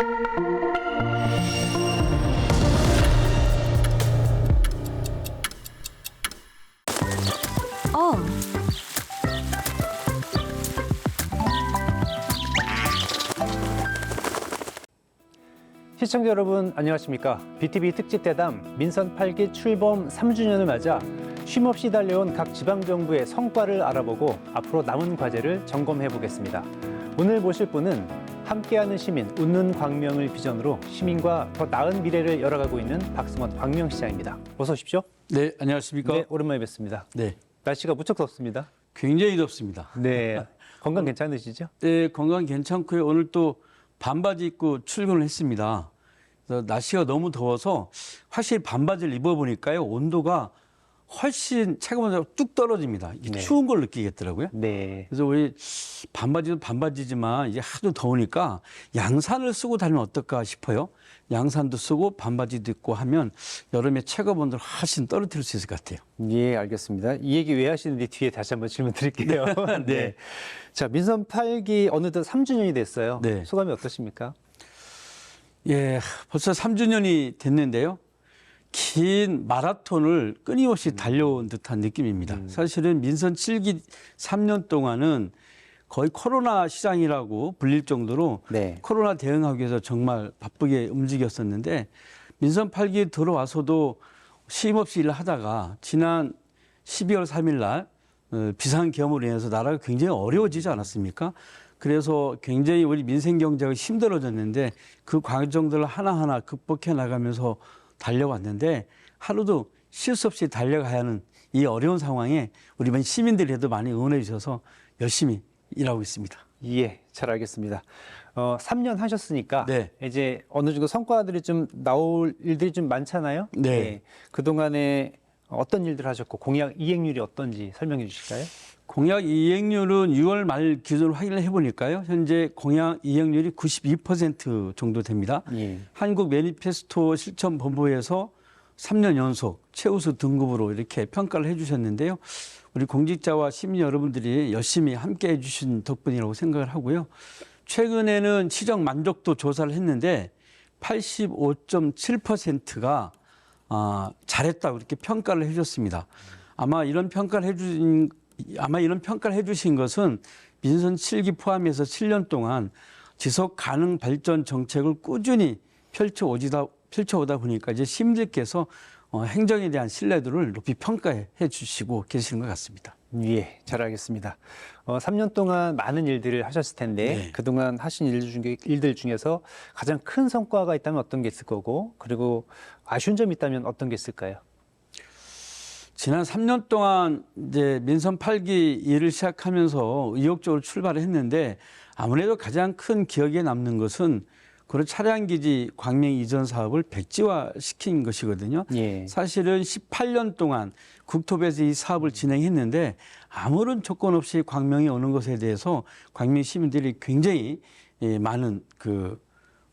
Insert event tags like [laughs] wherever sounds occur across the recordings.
어, 시청자 여러분 안녕하십니까? BTV 특집 대담 민선 8기 출범 3주년을 맞아 쉼없이 달려온 각 지방 정부의 성과를 알아보고 앞으로 남은 과제를 점검해 보겠습니다. 오늘 모실 분은 함께하는 시민 웃는 광명을 비전으로 시민과 더 나은 미래를 열어가고 있는 박승원 광명시장입니다. 어서 오십시오. 네, 안녕하십니까? 네, 오랜만에 뵙습니다. 네, 날씨가 무척 덥습니다. 굉장히 덥습니다. 네, [laughs] 건강 괜찮으시죠? 네, 건강 괜찮고요. 오늘 또 반바지 입고 출근을 했습니다. 날씨가 너무 더워서 확실히 반바지를 입어보니까요. 온도가 훨씬 체감온도가 뚝 떨어집니다. 이게 네. 추운 걸 느끼겠더라고요. 네, 그래서 우리 반바지도 반바지지만 이제 하도 더우니까 양산을 쓰고 다니면 어떨까 싶어요. 양산도 쓰고 반바지도 입고 하면 여름에 체감 온도를 훨씬 떨어뜨릴 수 있을 것 같아요. 예, 알겠습니다. 이 얘기 왜 하시는지 뒤에 다시 한번 질문 드릴게요. [laughs] 네. 자, 민선 8기 어느덧 3주년이 됐어요. 네. 소감이 어떠십니까? 예, 벌써 3주년이 됐는데요. 긴 마라톤을 끊임없이 달려온 듯한 느낌입니다. 사실은 민선 7기 3년 동안은 거의 코로나 시장이라고 불릴 정도로 네. 코로나 대응하기 위해서 정말 바쁘게 움직였었는데 민선 8기 들어와서도 쉼없이 일을 하다가 지난 12월 3일 날 어, 비상계엄으로 인해서 나라가 굉장히 어려워지지 않았습니까? 그래서 굉장히 우리 민생 경제가 힘들어졌는데 그 과정들을 하나하나 극복해 나가면서 달려왔는데 하루도 쉴 수 없이 달려가야 하는 이 어려운 상황에 우리 반 시민들이라도 많이 응원해 주셔서 열심히 일하고 있습니다. 예, 잘 알겠습니다. 어, 3년 하셨으니까 네. 이제 어느 정도 성과들이 좀 나올 일들이 좀 많잖아요. 예, 네. 그동안에 어떤 일들 하셨고 공약 이행률이 어떤지 설명해 주실까요? 공약 이행률은 6월 말 기준으로 확인을 해보니까요. 현재 공약 이행률이 92% 정도 됩니다. 예. 한국 매니페스토 실천 본부에서 3년 연속 최우수 등급으로 이렇게 평가를 해주셨는데요. 우리 공직자와 시민 여러분들이 열심히 함께 해주신 덕분이라고 생각을 하고요. 최근에는 시정 만족도 조사를 했는데 85.7%가 아, 잘했다고 이렇게 평가를 해줬습니다. 아마 이런 평가를 해주신 아마 이런 평가를 해주신 것은 민선 7기 포함해서 7년 동안 지속 가능 발전 정책을 꾸준히 펼쳐오지다 펼쳐오다 보니까 이제 시민들께서 어, 행정에 대한 신뢰도를 높이 평가해 주시고 계시는 것 같습니다. 예, 잘 알겠습니다. 어, 3년 동안 많은 일들을 하셨을 텐데 네. 그동안 하신 일들, 중에, 일들 중에서 가장 큰 성과가 있다면 어떤 게 있을 거고 그리고 아쉬운 점이 있다면 어떤 게 있을까요? 지난 3년 동안 이제 민선 8기 일을 시작하면서 의욕적으로 출발을 했는데 아무래도 가장 큰 기억에 남는 것은 고려 차량 기지 광명 이전 사업을 백지화 시킨 것이거든요. 예. 사실은 18년 동안 국토부에서 이 사업을 진행했는데 아무런 조건 없이 광명이 오는 것에 대해서 광명 시민들이 굉장히 예, 많은 그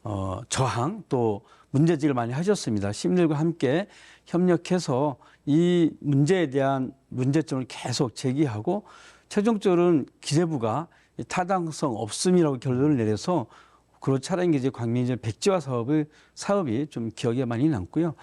어, 저항 또 문제지를 많이 하셨습니다. 시민들과 함께 협력해서 이 문제에 대한 문제점을 계속 제기하고 최종적으로는 기재부가 이 타당성 없음이라고 결론을 내려서 그로 차량기지 광명이전 백지화 사업을 사업이 좀 기억에 많이 남고요.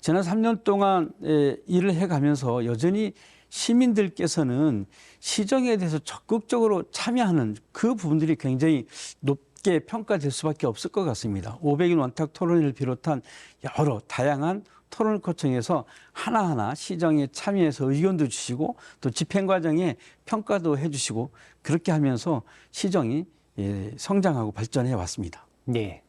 지난 3년 동안 에, 일을 해가면서 여전히 시민들께서는 시정에 대해서 적극적으로 참여하는 그 부분들이 굉장히 높게 평가될 수밖에 없을 것 같습니다. 500인 원탁 토론회를 비롯한 여러 다양한 토론을 거쳐서 하나하나 시정에 참여해서 의견도 주시고 또 집행 과정에 평가도 해주시고 그렇게 하면서 시정이 예, 성장하고 발전해 왔습니다. 예.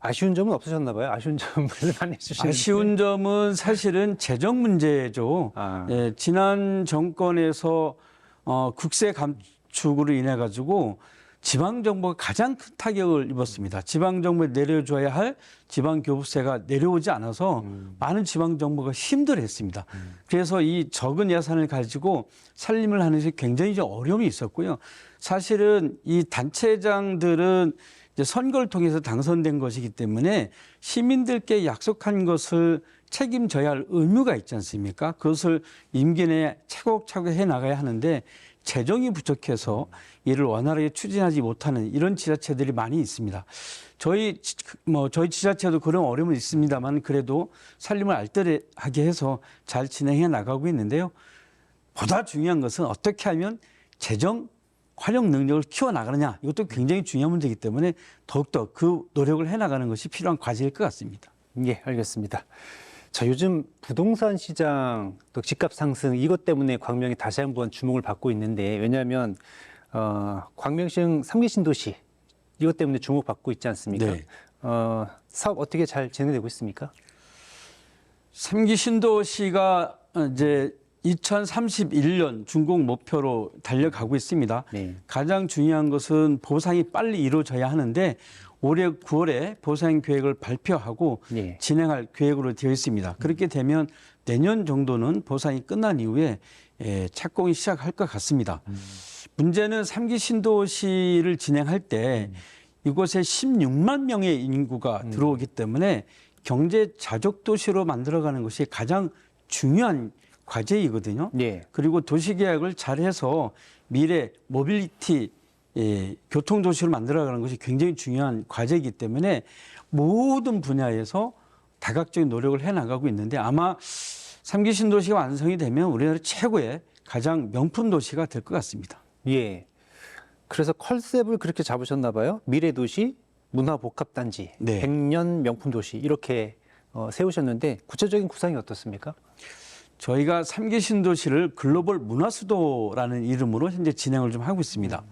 아쉬운 점은 없으셨나 봐요. 아쉬운 점을 [laughs] 많이 해주시는. 아쉬운 점은 사실은 재정 문제죠. 아. 예, 지난 정권에서 어, 국세 감축으로 인해 가지고 지방 정부가 가장 큰 타격을 입었습니다. 지방 정부에 내려줘야 할 지방 교부세가 내려오지 않아서 많은 지방 정부가 힘들어했습니다. 그래서 이 적은 예산을 가지고 살림을 하는 데 굉장히 좀 어려움이 있었고요. 사실은 이 단체장들은 이제 선거를 통해서 당선된 것이기 때문에 시민들께 약속한 것을 책임져야 할 의무가 있지 않습니까? 그것을 임기 내에 차곡차곡 해 나가야 하는데 재정이 부족해서 이를 원활하게 추진하지 못하는 이런 지자체들이 많이 있습니다. 저희 지- 뭐 저희 지자체도 그런 어려움은 있습니다만 그래도 살림을 알뜰하게 해서 잘 진행해 나가고 있는데요. 보다 중요한 것은 어떻게 하면 재정 활용 능력을 키워 나가느냐 이것도 굉장히 중요한 문제이기 때문에 더욱더 그 노력을 해 나가는 것이 필요한 과제일 것 같습니다. 예, 알겠습니다. 자, 요즘 부동산 시장 또 집값 상승 이것 때문에 광명이 다시 한번 주목을 받고 있는데 왜냐하면 어, 광명시흥 삼기 신도시 이것 때문에 주목받고 있지 않습니까? 네. 어, 사업 어떻게 잘 진행되고 있습니까? 삼기 신도시가 이제 2031년 준공 목표로 달려가고 있습니다. 네. 가장 중요한 것은 보상이 빨리 이루어져야 하는데 올해 9월에 보상 계획을 발표하고 예. 진행할 계획으로 되어 있습니다. 그렇게 되면 내년 정도는 보상이 끝난 이후에 예, 착공이 시작할 것 같습니다. 문제는 삼기 신도시를 진행할 때 이곳에 16만 명의 인구가 들어오기 때문에 경제 자족 도시로 만들어가는 것이 가장 중요한 과제이거든요. 예. 그리고 도시 계획을 잘해서 미래 모빌리티 예, 교통 도시로 만들어가는 것이 굉장히 중요한 과제이기 때문에 모든 분야에서 다각적인 노력을 해 나가고 있는데 아마 삼기 신도시가 완성이 되면 우리나라 최고의 가장 명품 도시가 될 것 같습니다. 예. 그래서 컨셉을 그렇게 잡으셨나 봐요. 미래 도시, 문화 복합 단지, 네. 100년 명품 도시 이렇게 어, 세우셨는데 구체적인 구상이 어떻습니까? 저희가 삼기 신도시를 글로벌 문화 수도라는 이름으로 현재 진행을 좀 하고 있습니다.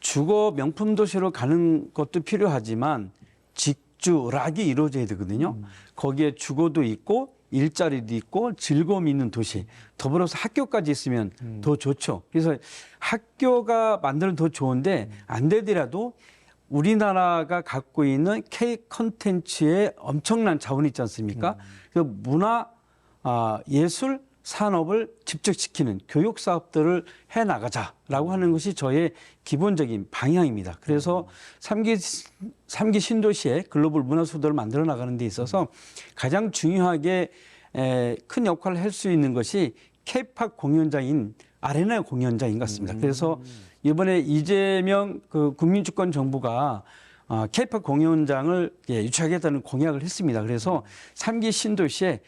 주거 명품 도시로 가는 것도 필요하지만 직주락이 이루어져야 되거든요. 거기에 주거도 있고 일자리도 있고 즐거움이 있는 도시 더불어서 학교까지 있으면 더 좋죠. 그래서 학교가 만들면 더 좋은데 안 되더라도 우리나라가 갖고 있는 K 컨텐츠의 엄청난 자원이 있지 않습니까? 그 문화 아, 예술 산업을 집중시키는 교육 사업들을 해 나가자라고 하는 것이 저의 기본적인 방향입니다. 그래서 삼기 삼기 신도시의 글로벌 문화 수도를 만들어 나가는 데 있어서 가장 중요하게 에, 큰 역할을 할 수 있는 것이 케이팝 공연장인 아레나 공연장인 것 같습니다. 그래서 이번에 이재명 그 국민주권 정부가 아, 케이팝 공연장을 예, 유치하겠다는 공약을 했습니다. 그래서 삼기 신도시에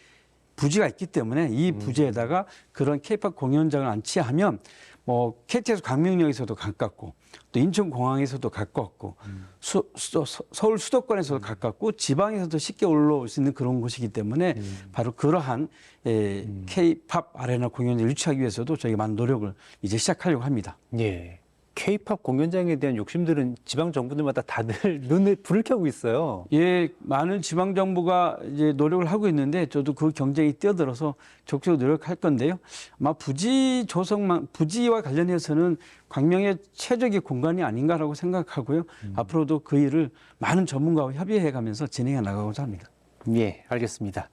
부지가 있기 때문에 이 부지에다가 그런 케이팝 공연장을 안치하면 뭐 KTX 광명역에서도 가깝고 또 인천공항에서도 가깝고 수, 수, 서- 서울 수도권에서도 가깝고 지방에서도 쉽게 올라올 수 있는 그런 곳이기 때문에 바로 그러한 에, K-팝 아레나 공연을 유치하기 위해서도 저희가 많은 노력을 이제 시작하려고 합니다. 예. K-팝 공연장에 대한 욕심들은 지방 정부들마다 다들 [laughs] 눈에 불을 켜고 있어요. 예, 많은 지방 정부가 이제 노력을 하고 있는데 저도 그 경쟁이 뛰어들어서 적극적으로 노력할 건데요. 아마 부지 조성만 부지와 관련해서는 광명의 최적의 공간이 아닌가라고 생각하고요. 앞으로도 그 일을 많은 전문가와 협의해 가면서 진행해 나가고자 합니다. 예, 알겠습니다.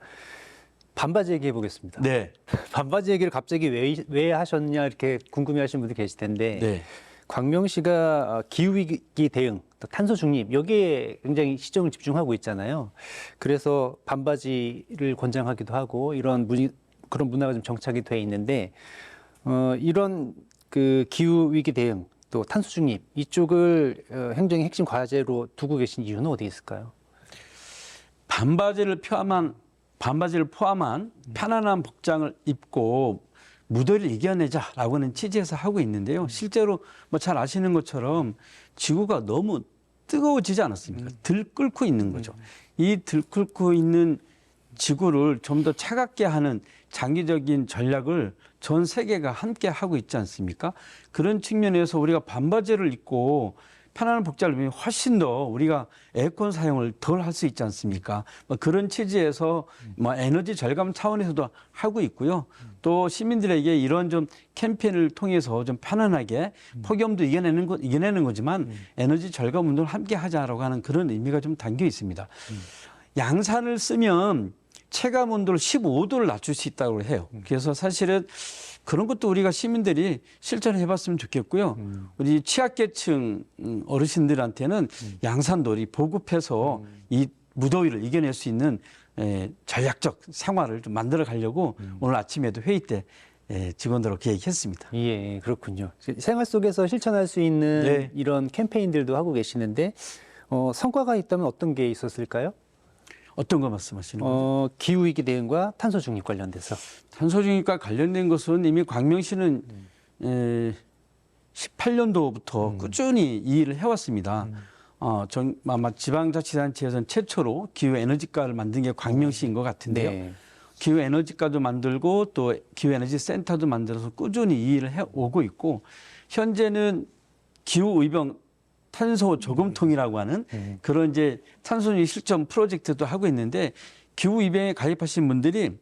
반바지 얘기해 보겠습니다. 네. [laughs] 반바지 얘기를 갑자기 왜, 왜 하셨냐 이렇게 궁금해 하시는 분들 계실 텐데 네. 광명시가 기후위기 대응, 또 탄소 중립 여기에 굉장히 시정을 집중하고 있잖아요. 그래서 반바지를 권장하기도 하고 이런 문이, 그런 문화가 좀 정착이 돼 있는데 어, 이런 그 기후 위기 대응 또 탄소 중립 이쪽을 어, 행정의 핵심 과제로 두고 계신 이유는 어디 있을까요? 반바지를 포함한 반바지를 포함한 편안한 복장을 입고 무더위를 이겨내자라고 하는 취지에서 하고 있는데요. 실제로 뭐 잘 아시는 것처럼 지구가 너무 뜨거워지지 않았습니까? 들끓고 있는 거죠. 이 들끓고 있는 지구를 좀 더 차갑게 하는 장기적인 전략을 전 세계가 함께 하고 있지 않습니까? 그런 측면에서 우리가 반바지를 입고 편안한 복장을 입으면 훨씬 더 우리가 에어컨 사용을 덜 할 수 있지 않습니까? 뭐 그런 취지에서 뭐 에너지 절감 차원에서도 하고 있고요. 또 시민들에게 이런 좀 캠페인을 통해서 좀 편안하게 폭염도 이겨내는 거 이겨내는 거지만 에너지 절감 운동을 함께 하자라고 하는 그런 의미가 좀 담겨 있습니다. 양산을 쓰면 체감 온도를 15도를 낮출 수 있다고 해요. 그래서 사실은 그런 것도 우리가 시민들이 실천을 해봤으면 좋겠고요. 우리 취약계층 음, 어르신들한테는 양산놀이 보급해서 이 무더위를 이겨낼 수 있는 에, 전략적 생활을 좀 만들어 가려고 오늘 아침에도 회의 때 예, 직원들하고 계획했습니다. 예, 그렇군요. 생활 속에서 실천할 수 있는 네. 이런 캠페인들도 하고 계시는데 어, 성과가 있다면 어떤 게 있었을까요? 어떤 거 말씀하시는 거죠? 어, 기후 위기 대응과 탄소 중립 관련돼서. 탄소 중립과 관련된 것은 이미 광명시는 에, 18년도부터 꾸준히 이 일을 해왔습니다. 어, 전, 아마 지방자치단체에서는 최초로 기후 에너지과를 만든 게 광명시인 것 같은데요. 네. 기후 에너지과도 만들고 또 기후 에너지 센터도 만들어서 꾸준히 이 일을 해 오고 있고 현재는 기후 의병 탄소 저금통이라고 하는 네. 그런 이제 탄소중립 실천 프로젝트도 하고 있는데 기후 의병에 가입하신 분들이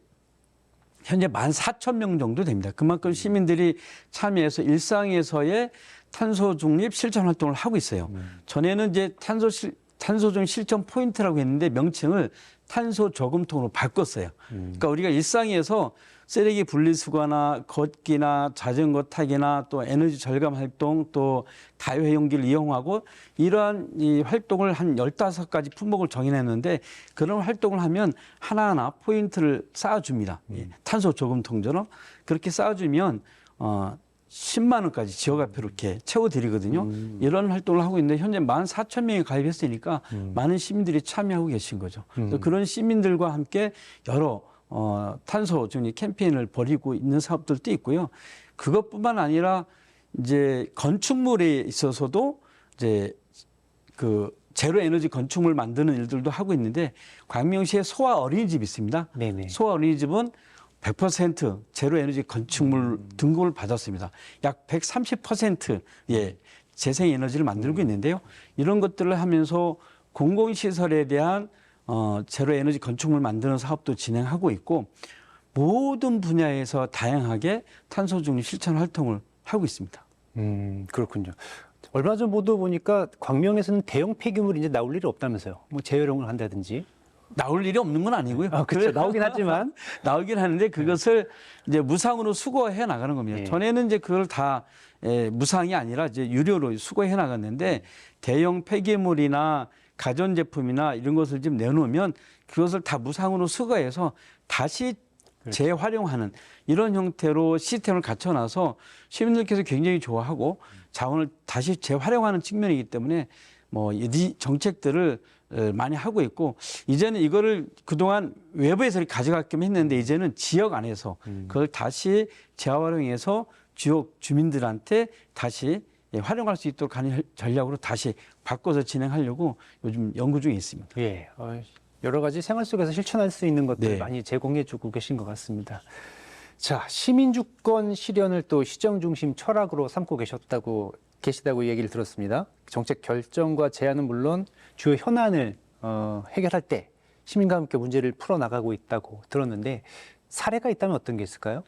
현재 만 사천 명 정도 됩니다. 그만큼 시민들이 참여해서 일상에서의 탄소 중립 실천 활동을 하고 있어요. 전에는 이제 탄소 실, 탄소 중립 실천 포인트라고 했는데 명칭을 탄소 저금통으로 바꿨어요. 그러니까 우리가 일상에서 쓰레기 분리수거나 걷기나 자전거 타기나 또 에너지 절감 활동 또 다회용기를 이용하고 이러한 이 활동을 한 열다섯 가지 품목을 정해냈는데 그런 활동을 하면 하나하나 포인트를 쌓아줍니다. 예, 탄소 저금통처럼 그렇게 쌓아주면 어 10만 원까지 지역화표로 이렇게 채워드리거든요. 이런 활동을 하고 있는데 현재 만 4천 명이 가입했으니까 많은 시민들이 참여하고 계신 거죠. 그래서 그런 시민들과 함께 여러 어, 탄소 중립 캠페인을 벌이고 있는 사업들도 있고요. 그것뿐만 아니라 이제 건축물에 있어서도 이제 그 제로 에너지 건축물 만드는 일들도 하고 있는데 광명시에 소아 어린이집이 있습니다. 네네. 소아 어린이집은 100% 제로 에너지 건축물 등급을 받았습니다. 약 130% 예, 재생 에너지를 만들고 있는데요. 이런 것들을 하면서 공공시설에 대한 어, 제로 에너지 건축물 만드는 사업도 진행하고 있고 모든 분야에서 다양하게 탄소 중립 실천 활동을 하고 있습니다. 음, 그렇군요. 얼마 전 보도 보니까 광명에서는 대형 폐기물이 이제 나올 일이 없다면서요. 뭐 재활용을 한다든지. 나올 일이 없는 건 아니고요. 아, 그렇죠. 나오긴 하지만. [laughs] 나오긴 하는데 그것을 이제 무상으로 수거해 나가는 겁니다. 예. 전에는 이제 그걸 다 예, 무상이 아니라 이제 유료로 수거해 나갔는데 대형 폐기물이나 가전제품이나 이런 것을 좀 내놓으면 그것을 다 무상으로 수거해서 다시 재활용하는 이런 형태로 시스템을 갖춰놔서 시민들께서 굉장히 좋아하고 자원을 다시 재활용하는 측면이기 때문에 뭐 이 정책들을 어, 많이 하고 있고 이제는 이거를 그동안 외부에서 가져갔긴 했는데 이제는 지역 안에서 그걸 다시 재활용해서 지역 주민들한테 다시 예, 활용할 수 있도록 하는 전략으로 다시 바꿔서 진행하려고 요즘 연구 중에 있습니다. 예. 어, 여러 가지 생활 속에서 실천할 수 있는 것들 네. 많이 제공해 주고 계신 것 같습니다. 자, 시민주권 실현을 또 시정 중심 철학으로 삼고 계셨다고 계시다고 얘기를 들었습니다. 정책 결정과 제안은 물론 주요 현안을 어, 해결할 때 시민과 함께 문제를 풀어 나가고 있다고 들었는데 사례가 있다면 어떤 게 있을까요?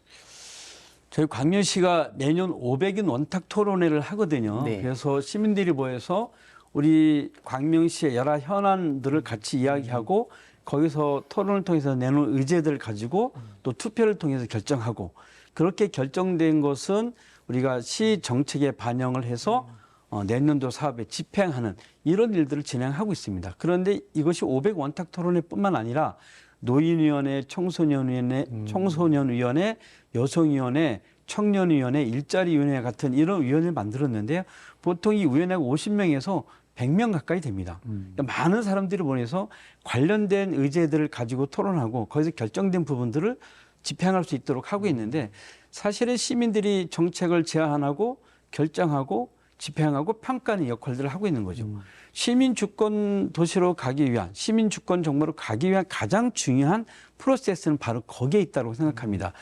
저희 광명시가 내년 500인 원탁 토론회를 하거든요. 네. 그래서 시민들이 모여서 우리 광명시의 여러 현안들을 같이 이야기하고 거기서 토론을 통해서 내놓은 의제들을 가지고 또 투표를 통해서 결정하고 그렇게 결정된 것은 우리가 시 정책에 반영을 해서 어, 내년도 사업에 집행하는 이런 일들을 진행하고 있습니다. 그런데 이것이 500 원탁 토론회뿐만 아니라 노인위원회, 청소년위원회, 청소년위원회, 여성위원회, 청년위원회, 일자리위원회 같은 이런 위원회를 만들었는데요. 보통 이 위원회가 50명에서 100명 가까이 됩니다. 그러니까 많은 사람들이 모여서 관련된 의제들을 가지고 토론하고 거기서 결정된 부분들을 집행할 수 있도록 하고 있는데 사실은 시민들이 정책을 제안하고 결정하고 집행하고 평가하는 역할들을 하고 있는 거죠. 시민 주권 도시로 가기 위한 시민 주권 정보로 가기 위한 가장 중요한 프로세스는 바로 거기에 있다고 생각합니다.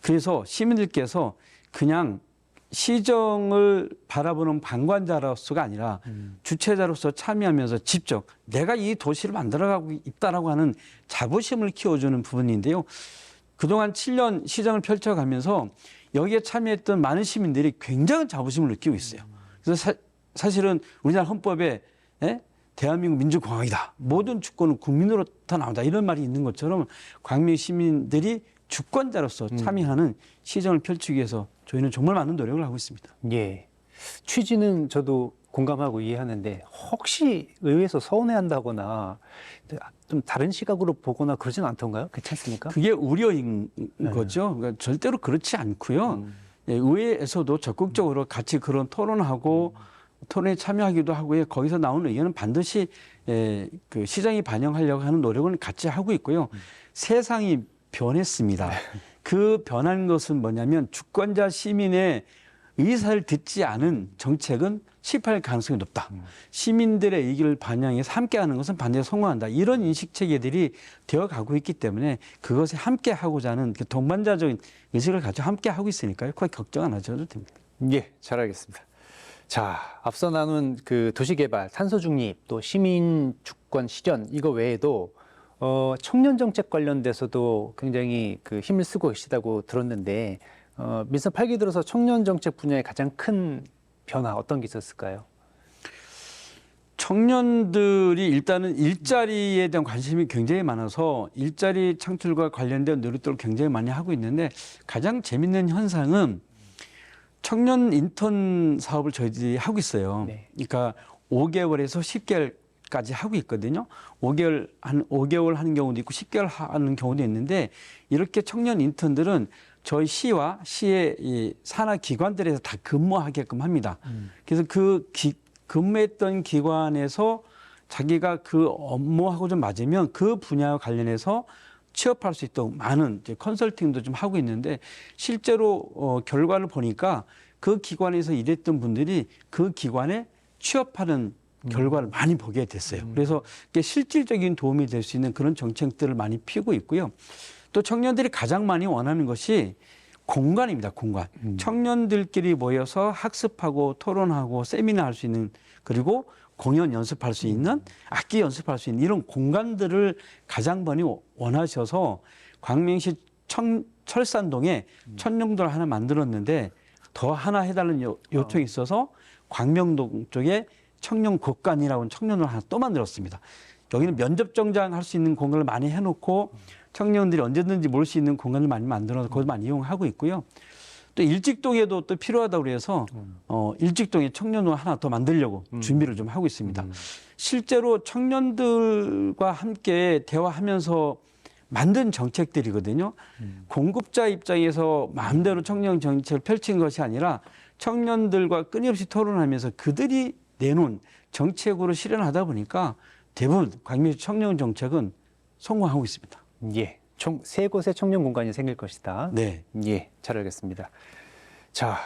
그래서 시민들께서 그냥 시정을 바라보는 방관자로서가 아니라 주체자로서 참여하면서 직접 내가 이 도시를 만들어가고 있다라고 하는 자부심을 키워주는 부분인데요. 그동안 7년 시정을 펼쳐가면서 여기에 참여했던 많은 시민들이 굉장한 자부심을 느끼고 있어요. 그래서 사, 실은 우리나라 헌법에 예? 대한민국 민주공화국이다. 모든 주권은 국민으로부터 나온다. 이런 말이 있는 것처럼 광명 시민들이 주권자로서 참여하는 시정을 펼치기 위해서 저희는 정말 많은 노력을 하고 있습니다. 예. 취지는 저도 공감하고 이해하는데 혹시 의회에서 서운해한다거나 좀 다른 시각으로 보거나 그러진 않던가요? 괜찮습니까? 그게 우려인 네. 거죠. 그러니까 절대로 그렇지 않고요. 음. 예, 의회에서도 적극적으로 같이 그런 토론하고 토론에 참여하기도 하고요. 거기서 나오는 의견은 반드시 예, 그 시장이 반영하려고 하는 노력은 같이 하고 있고요. 세상이 변했습니다. 그 변한 것은 뭐냐면 주권자 시민의 의사를 듣지 않은 정책은 실패할 가능성이 높다. 시민들의 의견을 반영해서 함께하는 것은 반드시 성공한다. 이런 인식 체계들이 되어 가고 있기 때문에 그것에 함께 하고자 하는 그 동반자적인 의식을 가지고 함께 하고 있으니까요. 그거 걱정 안 하셔도 됩니다. 예, 잘 알겠습니다. 자, 앞서 나눈 그 도시개발, 탄소 중립, 또 시민 주권 실현 이거 외에도 어, 청년 정책 관련돼서도 굉장히 그 힘을 쓰고 계시다고 들었는데 어, 민선 8기 들어서 청년 정책 분야의 가장 큰 변화 어떤 게 있었을까요? 청년들이 일단은 일자리에 대한 관심이 굉장히 많아서 일자리 창출과 관련된 노력들을 굉장히 많이 하고 있는데 가장 재밌는 현상은 청년 인턴 사업을 저희들이 하고 있어요. 네. 그러니까 5개월에서 10개월 까지 하고 있거든요. 5개월 한 5개월 하는 경우도 있고 10개월 하는 경우도 있는데 이렇게 청년 인턴들은 저희 시와 시의 이 산하 기관들에서 다 근무하게끔 합니다. 그래서 그 기, 근무했던 기관에서 자기가 그 업무하고 좀 맞으면 그 분야와 관련해서 취업할 수 있도록 많은 컨설팅도 좀 하고 있는데 실제로 어, 결과를 보니까 그 기관에서 일했던 분들이 그 기관에 취업하는 결과를 많이 보게 됐어요. 그래서 이게 실질적인 도움이 될 수 있는 그런 정책들을 많이 피고 있고요. 또 청년들이 가장 많이 원하는 것이 공간입니다. 공간. 청년들끼리 모여서 학습하고 토론하고 세미나 할 수 있는 그리고 공연 연습할 수 있는 악기 연습할 수 있는 이런 공간들을 가장 많이 원하셔서 광명시 청, 철산동에 천령도를 하나 만들었는데 더 하나 해달라는 요, 요청이 있어서 광명동 쪽에 청년 국간이라고 하는 청년을 하나 또 만들었습니다. 여기는 면접 정장 할 수 있는 공간을 많이 해놓고 청년들이 언제든지 모을 수 있는 공간을 많이 만들어서 거기서 많이 이용하고 있고요. 또 일직동에도 또 필요하다고 그래서 어, 일직동에 청년을 하나 더 만들려고 준비를 좀 하고 있습니다. 실제로 청년들과 함께 대화하면서 만든 정책들이거든요. 공급자 입장에서 마음대로 청년 정책을 펼친 것이 아니라 청년들과 끊임없이 토론하면서 그들이 내놓은 정책으로 실현하다 보니까 대부분 광명시 청년 정책은 성공하고 있습니다. 예, 총 세 곳의 청년 공간이 생길 것이다. 네. 예, 잘 알겠습니다. 자,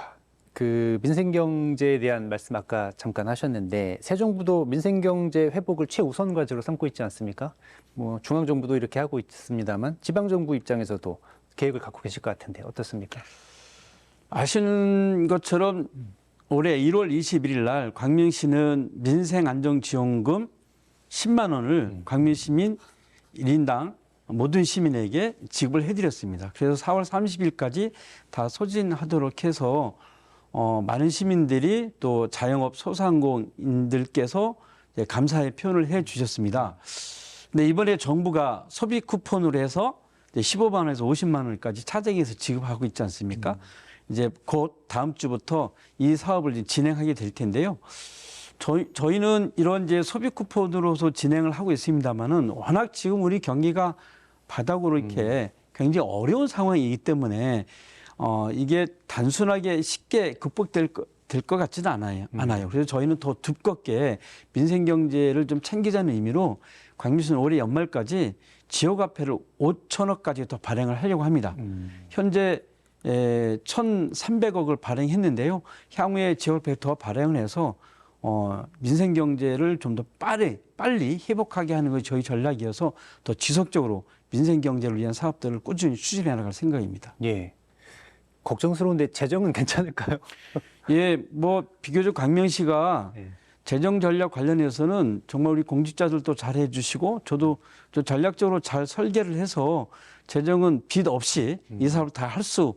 그 민생 경제에 대한 말씀 아까 잠깐 하셨는데 새 정부도 민생 경제 회복을 최우선 과제로 삼고 있지 않습니까? 뭐 중앙 정부도 이렇게 하고 있습니다만 지방 정부 입장에서도 계획을 갖고 계실 것 같은데 어떻습니까? 아시는 것처럼 올해 1월 21일 날 광명 시는 민생 안정 지원금 10만 원을 광명 시민 1인당 모든 시민에게 지급을 해드렸습니다. 그래서 4월 30일까지 다 소진하도록 해서 어, 많은 시민들이 또 자영업 소상공인들께서 감사의 표현을 해 주셨습니다. 근데 이번에 정부가 소비 쿠폰으로 해서 이제 15만 원에서 50만 원까지 차정해서 지급하고 있지 않습니까? 이제 곧 다음 주부터 이 사업을 진행하게 될 텐데요. 저희, 저희는 이런 이제 소비 쿠폰으로서 진행을 하고 있습니다만은 워낙 지금 우리 경기가 바닥으로 이렇게 굉장히 어려운 상황이기 때문에 어, 이게 단순하게 쉽게 극복될 것, 될것 같지는 않아요. 않아요. 그래서 저희는 더 두껍게 민생 경제를 좀 챙기자는 의미로 광주시는 올해 연말까지 지역 화폐를 5천억까지 더 발행을 하려고 합니다. 현재 에, 1,300억을 발행했는데요. 향후에 지역 더 발행을 해서 어, 민생 경제를 좀 더 빠르 빨리 회복하게 하는 것이 저희 전략이어서 더 지속적으로 민생 경제를 위한 사업들을 꾸준히 추진해 나갈 생각입니다. 예. 걱정스러운데 재정은 괜찮을까요? [laughs] 예, 뭐 비교적 광명시가 예. 재정 전략 관련해서는 정말 우리 공직자들도 잘 해주시고 저도 저 전략적으로 잘 설계를 해서 재정은 빚 없이 이 사업을 다 할 수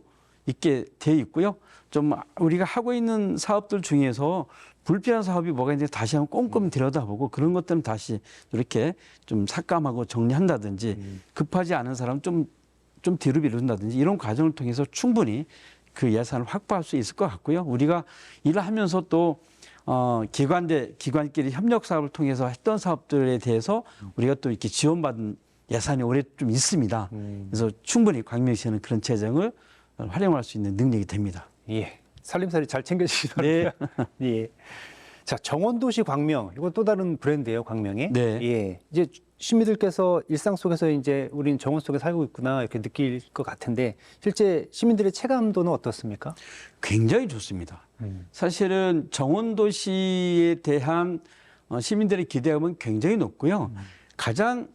있게 돼 있고요. 좀 우리가 하고 있는 사업들 중에서 불필요한 사업이 뭐가 있는지 다시 한번 꼼꼼히 들여다보고 그런 것들은 다시 이렇게 좀 삭감하고 정리한다든지 급하지 않은 사람 좀, 좀 뒤로 미룬다든지 이런 과정을 통해서 충분히 그 예산을 확보할 수 있을 것 같고요. 우리가 일을 하면서 또 어, 기관대 기관끼리 협력 사업을 통해서 했던 사업들에 대해서 우리가 또 이렇게 지원받은 예산이 올해 좀 있습니다. 그래서 충분히 광명시는 그런 재정을 활용할 수 있는 능력이 됩니다. 예. 살림살이 잘 챙겨주시더라고요. [laughs] 예. 자, 정원도시 광명. 이건 또 다른 브랜드예요, 광명이. 네. 예. 이제 시민들께서 일상 속에서 이제 우린 정원 속에 살고 있구나 이렇게 느낄 것 같은데 실제 시민들의 체감도는 어떻습니까? 굉장히 좋습니다. 사실은 정원도시에 대한 어, 시민들의 기대감은 굉장히 높고요. 가장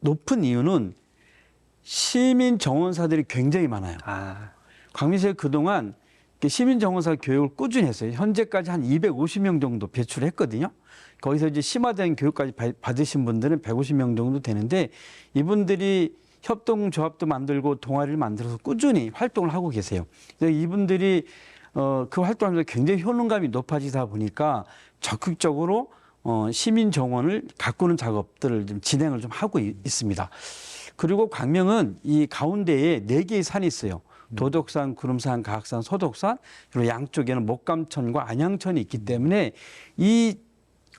높은 이유는 시민 정원사들이 굉장히 많아요. 아, 광민시가 그동안 이렇게 시민 정원사 교육을 꾸준히 했어요. 현재까지 한 250명 정도 배출했거든요. 거기서 이제 심화된 교육까지 바- 받으신 분들은 150명 정도 되는데 이분들이 협동조합도 만들고 동아리를 만들어서 꾸준히 활동을 하고 계세요. 이분들이 어, 그 활동하면서 굉장히 효능감이 높아지다 보니까 적극적으로 어, 시민 정원을 가꾸는 작업들을 좀 진행을 좀 하고 있, 있습니다. 그리고 광명은 이 가운데에 네 개의 산이 있어요. 도덕산, 구름산, 가악산, 소독산 그리고 양쪽에는 목감천과 안양천이 있기 때문에 이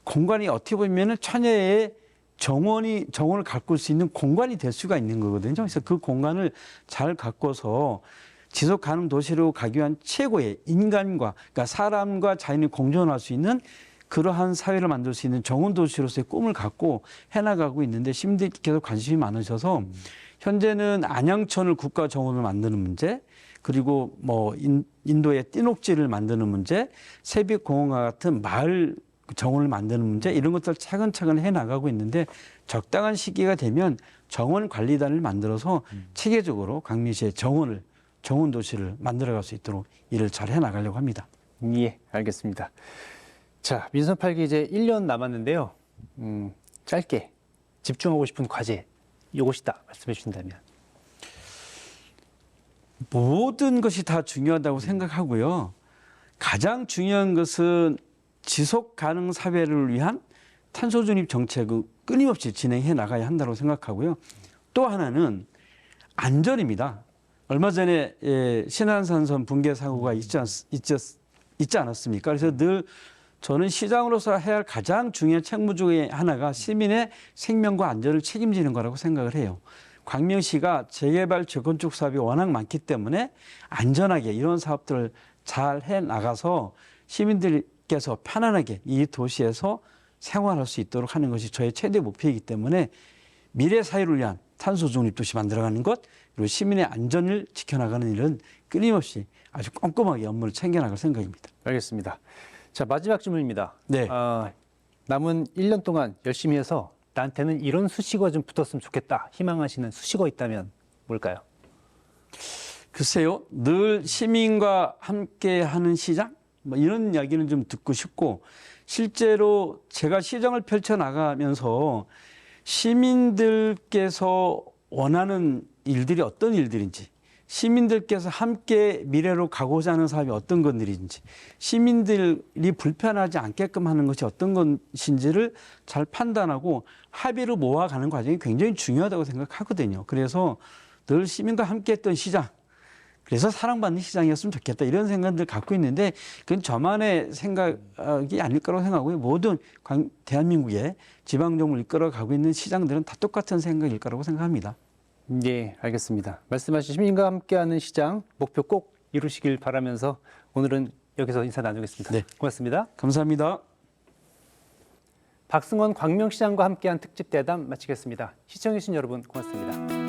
공간이 어떻게 보면은 천혜의 정원이 정원을 가꿀 수 있는 공간이 될 수가 있는 거거든요. 그래서 그 공간을 잘 가꿔서 지속 가능 도시로 가기 위한 최고의 인간과 그러니까 사람과 자연이 공존할 수 있는 그러한 사회를 만들 수 있는 정원 도시로서의 꿈을 갖고 해나가고 있는데 시민들께서 관심이 많으셔서 현재는 안양천을 국가 정원을 만드는 문제 그리고 뭐 인, 인도의 띠녹지를 만드는 문제 세빛공원과 같은 마을 정원을 만드는 문제 이런 것들 차근차근 해 나가고 있는데 적당한 시기가 되면 정원 관리단을 만들어서 체계적으로 강민시의 정원을 정원 도시를 만들어갈 수 있도록 일을 잘 해 나가려고 합니다. 예, 알겠습니다. 자, 민선 8기 이제 1년 남았는데요. 음, 짧게 집중하고 싶은 과제 이것이다 말씀해 주신다면. 모든 것이 다 중요하다고 생각하고요. 가장 중요한 것은 지속 가능 사회를 위한 탄소 중립 정책을 끊임없이 진행해 나가야 한다고 생각하고요. 또 하나는 안전입니다. 얼마 전에 예, 신안산선 붕괴 사고가 있지, 않, 않았습니까? 그래서 늘 저는 시장으로서 해야 할 가장 중요한 책무 중에 하나가 시민의 생명과 안전을 책임지는 거라고 생각을 해요. 광명시가 재개발 재건축 사업이 워낙 많기 때문에 안전하게 이런 사업들을 잘 해 나가서 시민들께서 편안하게 이 도시에서 생활할 수 있도록 하는 것이 저의 최대 목표이기 때문에 미래 사회를 위한 탄소 중립 도시 만들어가는 것 그리고 시민의 안전을 지켜나가는 일은 끊임없이 아주 꼼꼼하게 업무를 챙겨나갈 생각입니다. 알겠습니다. 자, 마지막 질문입니다. 네. 아, 남은 1년 동안 열심히 해서 나한테는 이런 수식어가 좀 붙었으면 좋겠다. 희망하시는 수식어 있다면 뭘까요? 글쎄요, 늘 시민과 함께 하는 시장? 뭐 이런 이야기는 좀 듣고 싶고, 실제로 제가 시장을 펼쳐 나가면서 시민들께서 원하는 일들이 어떤 일들인지, 시민들께서 함께 미래로 가고자 하는 사업이 어떤 것들인지, 시민들이 불편하지 않게끔 하는 것이 어떤 것인지를 잘 판단하고 합의를 모아가는 과정이 굉장히 중요하다고 생각하거든요. 그래서 늘 시민과 함께 했던 시장, 그래서 사랑받는 시장이었으면 좋겠다 이런 생각들 갖고 있는데 그건 저만의 생각이 아닐 거라고 생각하고요. 모든 광- 대한민국의 지방정부를 이끌어가고 있는 시장들은 다 똑같은 생각일 거라고 생각합니다. 예, 알겠습니다. 말씀하신 시민과 함께하는 시장 목표 꼭 이루시길 바라면서 오늘은 여기서 인사 나누겠습니다. 네. 고맙습니다. 감사합니다. 박승원 광명시장과 함께한 특집 대담 마치겠습니다. 시청해주신 여러분 고맙습니다.